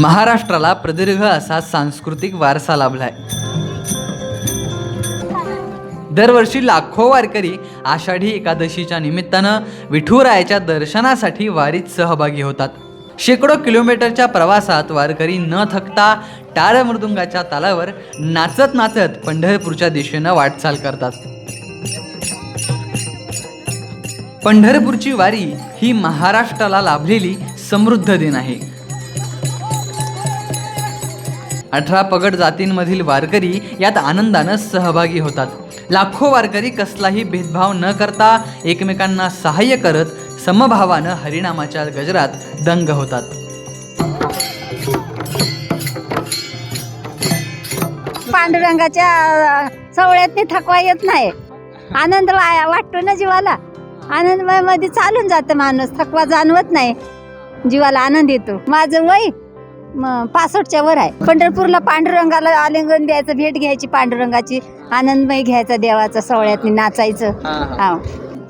महाराष्ट्राला प्रदीर्घ असा सांस्कृतिक वारसा लाभलाय. दरवर्षी लाखो वारकरी आषाढी एकादशीच्या निमित्तानं विठुरायाच्या दर्शनासाठी वारीत सहभागी होतात. शेकडो किलोमीटरच्या प्रवासात वारकरी न थकता टाळ मृदुंगाच्या तालावर नाचत नाचत पंढरपूरच्या दिशेनं वाटचाल करतात. पंढरपूरची वारी ही महाराष्ट्राला लाभलेली समृद्ध दिन आहे. अठरा पगड जातींमधील वारकरी यात आनंदानं सहभागी होतात. लाखो वारकरी कसलाही भेदभाव न करता एकमेकांना सहाय्य करत समभावानं हरिनामाच्या गजरात दंग होतात. पांडुरंगाच्या सवळ्यात थकवा येत नाही. आनंद वाटतो ना जीवाला? आनंदमयमध्ये चालून जातं माणूस. थकवा जाणवत नाही. जीवाला आनंद येतो. माझं वय पासष्टच्या वर आहे. पंढरपूरला पांडुरंगाला आलिंगन द्यायचं भेट घ्यायची पांडुरंगाची आनंदमय घ्यायचा देवाचा सवळ्यात नाचायचं. हा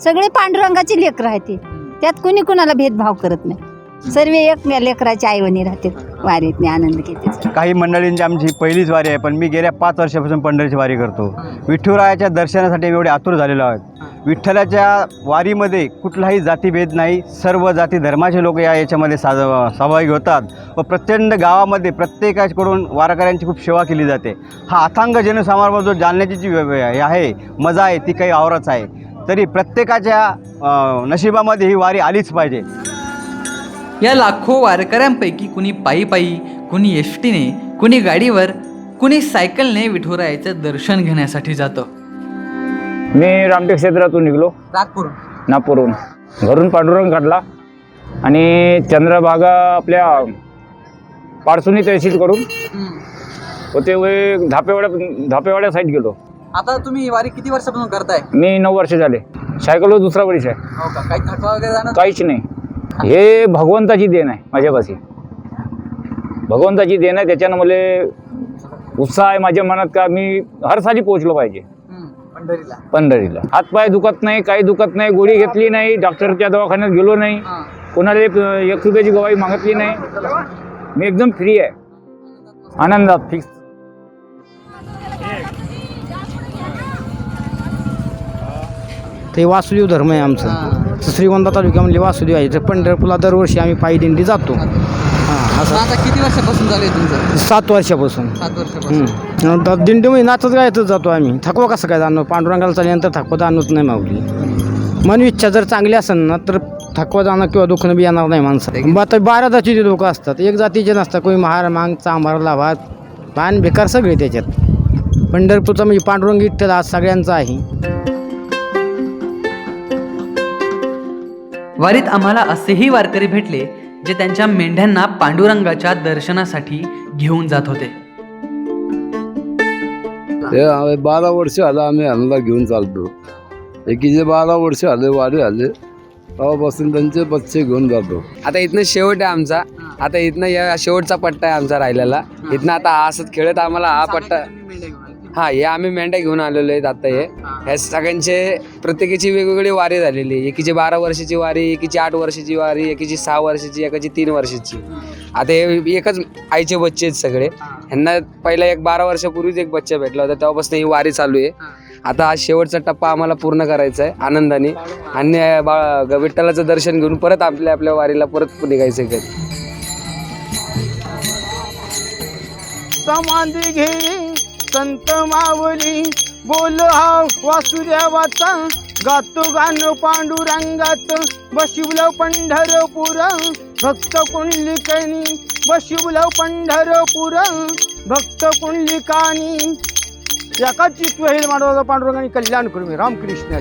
सगळे पांडुरंगाची लेकर आहेत ती. त्यात कुणी कुणाला भेदभाव करत नाही. सर्व एक लेकराची आईवणी राहते. वारीत आनंद घेते काही मंडळींची आमची पहिलीच वारी आहे पण मी गेल्या पाच वर्षापासून पंढरीची वारी करतो. विठ्ठुरायाच्या दर्शनासाठी मी एवढे आतुर झालेलो आहोत विठ्ठलाच्या वारीमध्ये कुठलाही जातीभेद नाही सर्व जाती धर्माचे लोक या याच्यामध्ये साज सहभागी होतात व प्रचंड गावामध्ये प्रत्येकाकडून वारकऱ्यांची खूप सेवा केली जाते. हा अथांग जनसमारंभ जो जालण्याची जी आहे मजा आहे ती काही आवरच आहे. तरी प्रत्येकाच्या नशिबामध्ये ही वारी आलीच पाहिजे. या लाखो वारकऱ्यांपैकी कुणी पायी पायी कुणी एसटीने कुणी गाडीवर कुणी सायकलने विठुरायाचं दर्शन घेण्यासाठी जातं. मी रामटेक क्षेत्रातून निघलो. नागपूर. नागपूरहून. घरून पांडुरंग काढला आणि चंद्रभागा आपल्या पारसुनी तहसीलकडून होते वे धापेवाड्या धापेवाड्या साईड गेलो. आता तुम्ही वारी किती वर्षापासून करताय? मी नऊ वर्ष झाले. सायकलवर दुसरा वर्ष आहे. हो का? काही थकवा वगैरे काहीच नाही. हे भगवंताची देण आहे माझ्यापाशी. भगवंताची देण आहे त्याच्यानं मला उत्साह आहे माझ्या मनात का मी हर साली पोहोचलो पाहिजे. पंढरीला. पंढरीला. हातपाय दुखत नाही काही दुखत नाही गोळी घेतली नाही डॉक्टरच्या दवाखान्यात गेलो नाही. कोणाला एक एक रुपयाची गवाही मागितली नाही. मी एकदम फ्री आहे. आनंदात फिक्स ते वासुदेव धर्म आहे आमचा. श्रीगोंदा तालुक्यामध्ये वासुदेव आहे. तर पंढरपूरला दरवर्षी आम्ही पायी दिंडी जातो. हां असं आता किती वर्षापासून झाले तुमचं? सात वर्षापासून. सात वर्षापासून. तर दिंडीमध्ये नाचत गायतच जातो आम्ही. थकवा कसं काय जाणव पांडुरंगाला चालल्यानंतर थकवा जाणवत नाही माऊली. मन इच्छा जर चांगली असेल ना तर थकवा जाणं किंवा दुखणं बी येणार नाही माणसाला. बा- आता बारा जातीचे लोक असतात. एक जातीचे नसतात. कोणी महार मांग चांभार लाभात पान बेकार सगळे त्याच्यात. पंढरपूरचा म्हणजे पांडुरंग विठ्ठल आज सगळ्यांचा आहे. वारीत आम्हाला असेही वारकरी भेटले जे त्यांच्या मेंढ्यांना पांडुरंगाच्या दर्शनासाठी घेऊन जात होते. हे आम्ही बारा वर्ष आलं आम्ही ह्यांना घेऊन चालतो. एकीचे बारा वर्ष आले वारे आले तेव्हापासून त्यांचे बच्चे घेऊन जातो. आता इथनं शेवट आहे आमचा. आता इथनं या शेवटचा पट्टा आहे आमचा राहिलेला. इथनं आता असत खेळत आम्हाला हा पट्टा हा हे आम्ही मेंढ्या घेऊन आलेलो आहेत आता हे. ह्या सगळ्यांचे प्रत्येकाची वेगवेगळी वारी झालेली आहे. एकीची बारा वर्षाची वारी एकीची आठ वर्षाची वारी एकीची सहा वर्षाची एकाची तीन वर्षाची. आता हे एकच आईचे बच्चे आहेत सगळे. ह्यांना पहिला एक बारा वर्षापूर्वीच एक बच्चा भेटला होता. तेव्हापासून ही वारी चालू आहे. आता हा शेवटचा टप्पा आम्हाला पूर्ण करायचा आहे आनंदाने. आणि बा विठ्ठलाचं दर्शन घेऊन परत आपल्या आपल्या वारीला परत निघायचं आहे समाधी घे संत मावली बोल हा वासुदेवाचा. गातो गाणं पांडुरंगात बशिवलं पंढरपूर. भक्त कुंडलिकणी बशिवलं पंढरपूर. भक्त कुंडलिकानी एकाच चित्त हे पांडुरंगाने कल्याण करू रामकृष्ण